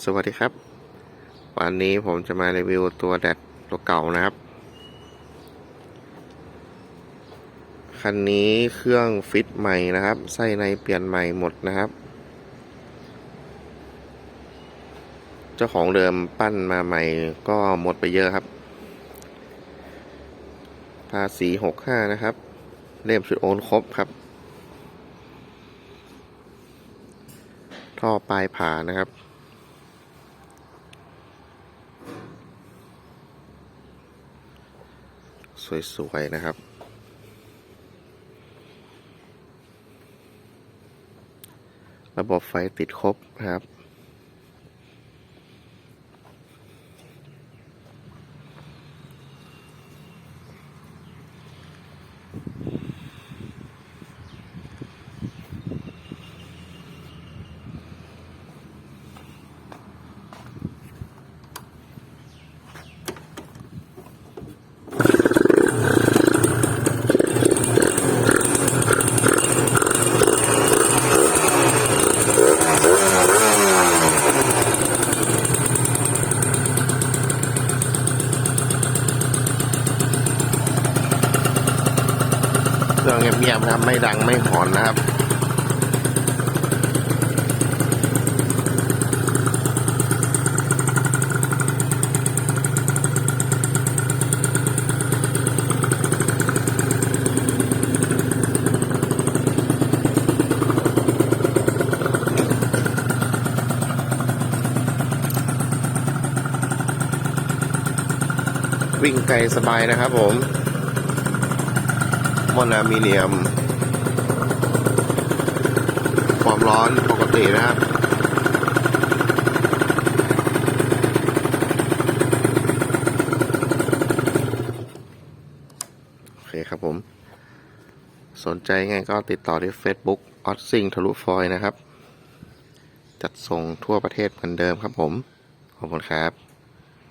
สวัสดีครับ วันนี้ผมจะมารีวิวตัวแดดตัวเก่านะครับ คันนี้เครื่องฟิตใหม่นะครับ ไส้ในเปลี่ยนใหม่หมดนะครับ เจ้าของเดิมปั้นมาใหม่ก็หมดไปเยอะครับ ภาษีหกห้านะครับ เล่มชุดโอนครบครับ ท่อปลายผ่านะครับ สวยๆนะครับ ระบบไฟติดครบนะครับ เครื่องเงียบๆนะครับไม่ดังไม่หอนนะครับวิ่งไกลสบายนะครับผม มอนอะมิเนียม ความร้อนปกตินะครับโอเคครับผม สนใจไงก็ติดต่อที่ Facebook ออ s ซิงทะลุฟอยนะครับ จัดส่งทั่วประเทศเหมือนเดิมครับผม ขอบคุณครับ